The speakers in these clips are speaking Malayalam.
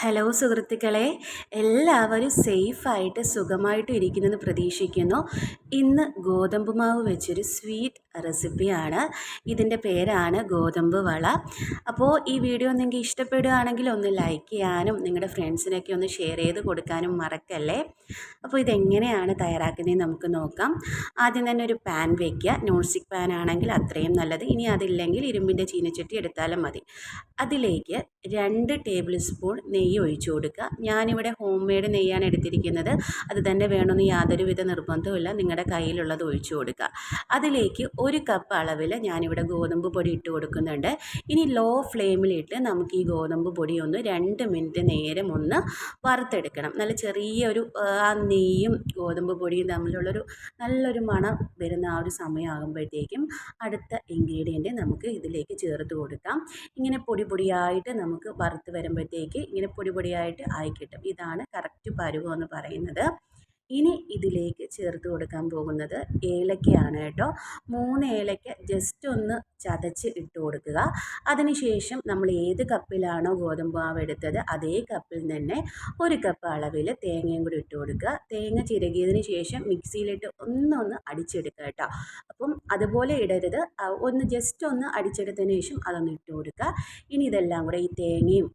ഹലോ സുഹൃത്തുക്കളെ എല്ലാവരും സേഫായിട്ട് സുഖമായിട്ട് ഇരിക്കുന്നെന്ന് പ്രതീക്ഷിക്കുന്നു. ഇന്ന് ഗോതമ്പ് മാവ് വെച്ചൊരു സ്വീറ്റ് റെസിപ്പിയാണ്. ഇതിന്റെ പേരാണ് ഗോതമ്പ് വള. അപ്പോൾ ഈ വീഡിയോ നിങ്ങൾക്ക് ഇഷ്ടപ്പെടുകയാണെങ്കിൽ ഒന്ന് ലൈക്ക് ചെയ്യാനും നിങ്ങളുടെ ഫ്രണ്ട്സിനൊക്കെ ഒന്ന് ഷെയർ ചെയ്ത് കൊടുക്കാനും മറക്കല്ലേ? അപ്പോൾ ഇതെങ്ങനെയാണ് തയ്യാറാക്കുന്നതെന്ന് നമുക്ക് നോക്കാം. ആദ്യം തന്നെ ഒരു പാൻ വയ്ക്കുക നോൺ സ്റ്റിക്ക് പാൻ ആണെങ്കിൽ അത്രയും നല്ലത്. ഇനി അതില്ലെങ്കിൽ ഇരുമ്പിന്റെ ചീനച്ചട്ടി എടുത്താലും മതി. അതിലേക്ക് രണ്ട് ടേബിൾ സ്പൂൺ ഒഴിച്ചു കൊടുക്കുക. ഞാനിവിടെ ഹോം മെയ്ഡ് നെയ്യാണ് എടുത്തിരിക്കുന്നത്. അത് തന്നെ വേണമെന്ന് യാതൊരുവിധ നിർബന്ധവുമില്ല. നിങ്ങളുടെ കയ്യിലുള്ളത് ഒഴിച്ചു കൊടുക്കുക. അതിലേക്ക് ഒരു കപ്പ് അളവിൽ ഞാനിവിടെ ഗോതമ്പ് പൊടി ഇട്ട് കൊടുക്കുന്നുണ്ട്. ഇനി ലോ ഫ്ലെയിമിലിട്ട് നമുക്ക് ഈ ഗോതമ്പ് പൊടി ഒന്ന് രണ്ട് മിനിറ്റ് നേരം ഒന്ന് വറുത്തെടുക്കണം. നല്ല ചെറിയൊരു ആ നെയ്യും ഗോതമ്പ് പൊടിയും തമ്മിലുള്ളൊരു നല്ലൊരു മണം വരുന്ന ആ ഒരു സമയമാകുമ്പോഴത്തേക്കും അടുത്ത ഇൻഗ്രീഡിയന്റ് നമുക്ക് ഇതിലേക്ക് ചേർത്ത് കൊടുക്കാം. ഇങ്ങനെ പൊടി പൊടിയായിട്ട് നമുക്ക് വറുത്ത് വരുമ്പോഴത്തേക്ക് ഇങ്ങനെ പൊടി പൊടിയായിട്ട് ആയി കിട്ടും ഇതാണ് കറക്റ്റ് പരുവം എന്ന് പറയുന്നത്. ഇനി ഇതിലേക്ക് ചേർത്ത് കൊടുക്കാൻ പോകുന്നത് ഏലക്കയാണ് കേട്ടോ. മൂന്ന് ഏലക്ക ജസ്റ്റ് ഒന്ന് ചതച്ച് ഇട്ട് കൊടുക്കുക. അതിനുശേഷം നമ്മൾ ഏത് കപ്പിലാണോ ഗോതമ്പ് മാവ് എടുത്തത് അതേ കപ്പിൽ തന്നെ ഒരു കപ്പ് അളവിൽ തേങ്ങയും കൂടി ഇട്ട് കൊടുക്കുക. തേങ്ങ ചിരകിയതിന് ശേഷം മിക്സിയിലിട്ട് ഒന്നൊന്ന് അടിച്ചെടുക്കുക കേട്ടോ. അപ്പം അതുപോലെ ഇടരുത്. ഒന്ന് ജസ്റ്റ് ഒന്ന് അടിച്ചെടുത്തതിന് ശേഷം അതൊന്ന് ഇട്ട് കൊടുക്കുക. ഇനി ഇതെല്ലാം കൂടെ ഈ തേങ്ങയും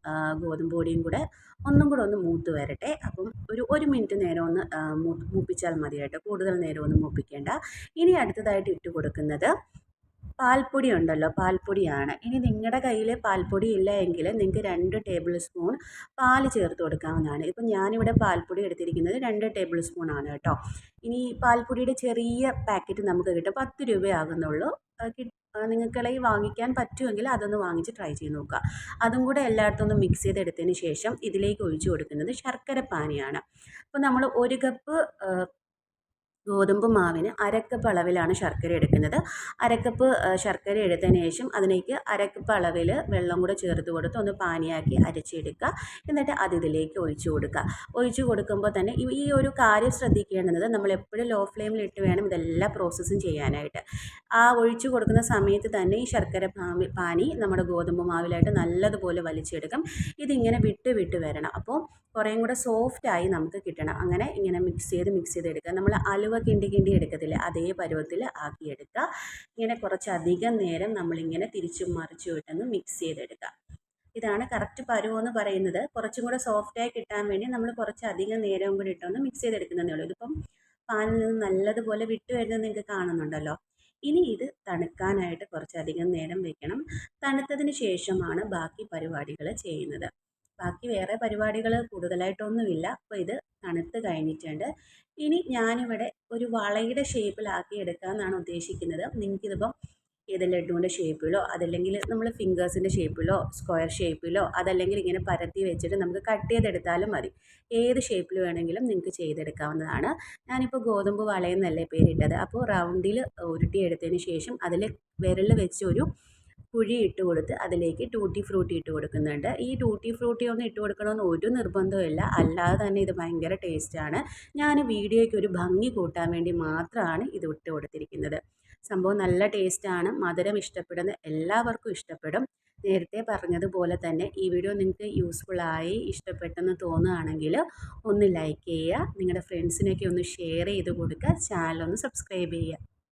ഗോതമ്പ് പൊടിയും കൂടെ ഒന്നും കൂടെ ഒന്ന് മൂത്ത് വരട്ടെ. അപ്പം ഒരു ഒരു മിനിറ്റ് നേരം ഒന്ന് മൂപ്പിച്ചാൽ മതി കേട്ടോ കൂടുതൽ നേരമൊന്നും മൂപ്പിക്കേണ്ട. ഇനി അടുത്തതായിട്ട് ഇട്ട് കൊടുക്കുന്നത് പാൽപ്പൊടി ഉണ്ടല്ലോ പാൽപ്പൊടിയാണ്. ഇനി നിങ്ങളുടെ കയ്യിൽ പാൽപ്പൊടി ഇല്ല എങ്കിൽ നിങ്ങൾക്ക് രണ്ട് ടേബിൾ സ്പൂൺ പാൽ ചേർത്ത് കൊടുക്കാവുന്നതാണ്. ഇപ്പം ഞാനിവിടെ പാൽപ്പൊടി എടുത്തിരിക്കുന്നത് രണ്ട് ടേബിൾ ആണ് കേട്ടോ. ഇനി പാൽപ്പൊടിയുടെ ചെറിയ പാക്കറ്റ് നമുക്ക് കിട്ടും. പത്ത് രൂപയാകുന്നുള്ളൂ. നിങ്ങൾക്കിളയിൽ വാങ്ങിക്കാൻ പറ്റുമെങ്കിൽ അതൊന്ന് വാങ്ങിച്ച് ട്രൈ ചെയ്ത് നോക്കുക. അതും കൂടെ എല്ലായിടത്തും മിക്സ് ചെയ്തെടുത്തതിന് ശേഷം ഇതിലേക്ക് ഒഴിച്ചു കൊടുക്കുന്നത് ശർക്കര പാനിയാണ്. അപ്പോൾ നമ്മൾ ഒരു കപ്പ് ഗോതമ്പ് മാവിന് അരക്കപ്പ് അളവിലാണ് ശർക്കര എടുക്കുന്നത്. അരക്കപ്പ് ശർക്കര എടുത്തതിന് ശേഷം അതിലേക്ക് അരക്കപ്പ് അളവിൽ വെള്ളം കൂടെ ചേർത്ത് കൊടുത്ത് ഒന്ന് പാനിയാക്കി അരച്ചെടുക്കുക. എന്നിട്ട് അത് ഇതിലേക്ക് ഒഴിച്ചു കൊടുക്കുക. ഒഴിച്ചു കൊടുക്കുമ്പോൾ തന്നെ ഈ ഒരു കാര്യം ശ്രദ്ധിക്കേണ്ടത് നമ്മൾ എപ്പോഴും ലോ ഫ്ലെയിമിൽ ഇട്ട് വേണം ഇതെല്ലാം പ്രോസസ്സും ചെയ്യാനായിട്ട്. ആ ഒഴിച്ചു കൊടുക്കുന്ന സമയത്ത് തന്നെ ഈ ശർക്കര പാനി നമ്മുടെ ഗോതമ്പ് മാവിലായിട്ട് നല്ലതുപോലെ വലിച്ചെടുക്കും. ഇതിങ്ങനെ വിട്ട് വിട്ട് വരണം. അപ്പോൾ കുറേയും കൂടെ സോഫ്റ്റായി നമുക്ക് കിട്ടണം. അങ്ങനെ ഇങ്ങനെ മിക്സ് ചെയ്ത് മിക്സ് ചെയ്ത് എടുക്കുക. നമ്മൾ അലുവ ഉലുവ കിണ്ടി കിണ്ടി എടുക്കത്തില്ല. അതേ പരുവത്തിൽ ആക്കിയെടുക്കുക ഇങ്ങനെ കുറച്ചധികം നേരം നമ്മളിങ്ങനെ തിരിച്ചും മറിച്ചും ഇട്ടൊന്ന് മിക്സ് ചെയ്തെടുക്കുക. ഇതാണ് കറക്റ്റ് പരുവം എന്ന് പറയുന്നത്. കുറച്ചും കൂടെ സോഫ്റ്റായി കിട്ടാൻ വേണ്ടി നമ്മൾ കുറച്ചധികം നേരവും കൂടി ഇട്ടൊന്ന് മിക്സ് ചെയ്തെടുക്കുന്നതേ ഉള്ളൂ. ഇതിപ്പം പാനിൽ നിന്ന് നല്ലതുപോലെ വിട്ടു വരുന്നത് നിങ്ങൾക്ക് കാണുന്നുണ്ടല്ലോ. ഇനി ഇത് തണുക്കാനായിട്ട് കുറച്ചധികം നേരം വെക്കണം. തണുത്തതിന് ശേഷമാണ് ബാക്കി പരിപാടികൾ ചെയ്യുന്നത്. ബാക്കി വേറെ പരിപാടികൾ കൂടുതലായിട്ടൊന്നുമില്ല. അപ്പോൾ ഇത് തണുത്ത് കഴിഞ്ഞിട്ടുണ്ട്. ഇനി ഞാനിവിടെ ഒരു വളയുടെ ഷേപ്പിലാക്കി എടുക്കാമെന്നാണ് ഉദ്ദേശിക്കുന്നത്. നിങ്ങൾക്കിതിപ്പം ഏത് ലഡുവിന്റെ ഷേപ്പിലോ അതല്ലെങ്കിൽ നമ്മൾ ഫിംഗേഴ്സിന്റെ ഷേപ്പിലോ സ്ക്വയർ ഷേപ്പിലോ അതല്ലെങ്കിൽ ഇങ്ങനെ പരത്തി വെച്ചിട്ട് നമുക്ക് കട്ട് ചെയ്തെടുത്താലും മതി. ഏത് ഷേപ്പിൽ വേണമെങ്കിലും നിങ്ങൾക്ക് ചെയ്തെടുക്കാവുന്നതാണ്. ഞാനിപ്പോൾ ഗോതമ്പ് വളയെന്നല്ലേ പേരിട്ടത്. അപ്പോൾ റൗണ്ടിൽ ഉരുട്ടിയെടുത്തതിന് ശേഷം അതിൽ വിരൽ വെച്ച് ഒരു കുഴി ഇട്ട് കൊടുത്ത് അതിലേക്ക് ടൂട്ടി ഫ്രൂട്ടി ഇട്ട് കൊടുക്കുന്നുണ്ട്. ഈ ടൂട്ടി ഫ്രൂട്ടി ഒന്നും ഇട്ട് കൊടുക്കണമെന്ന് ഒരു നിർബന്ധമില്ല അല്ലാതെ തന്നെ ഇത് ഭയങ്കര ടേസ്റ്റാണ് ഞാൻ വീഡിയോയ്ക്ക് ഒരു ഭംഗി കൂട്ടാൻ വേണ്ടി മാത്രമാണ് ഇത് ഇട്ട് കൊടുത്തിരിക്കുന്നത്. സംഭവം നല്ല ടേസ്റ്റാണ് മധുരം ഇഷ്ടപ്പെടുന്ന എല്ലാവർക്കും ഇഷ്ടപ്പെടും. നേരത്തെ പറഞ്ഞതുപോലെ തന്നെ ഈ വീഡിയോ നിങ്ങൾക്ക് യൂസ്ഫുള്ളായി ഇഷ്ടപ്പെട്ടെന്ന് തോന്നുകയാണെങ്കിൽ ഒന്ന് ലൈക്ക് ചെയ്യുക. നിങ്ങളുടെ ഫ്രണ്ട്സിനൊക്കെ ഒന്ന് ഷെയർ ചെയ്ത് കൊടുക്കുക. ചാനൽ ഒന്ന് സബ്സ്ക്രൈബ് ചെയ്യുക.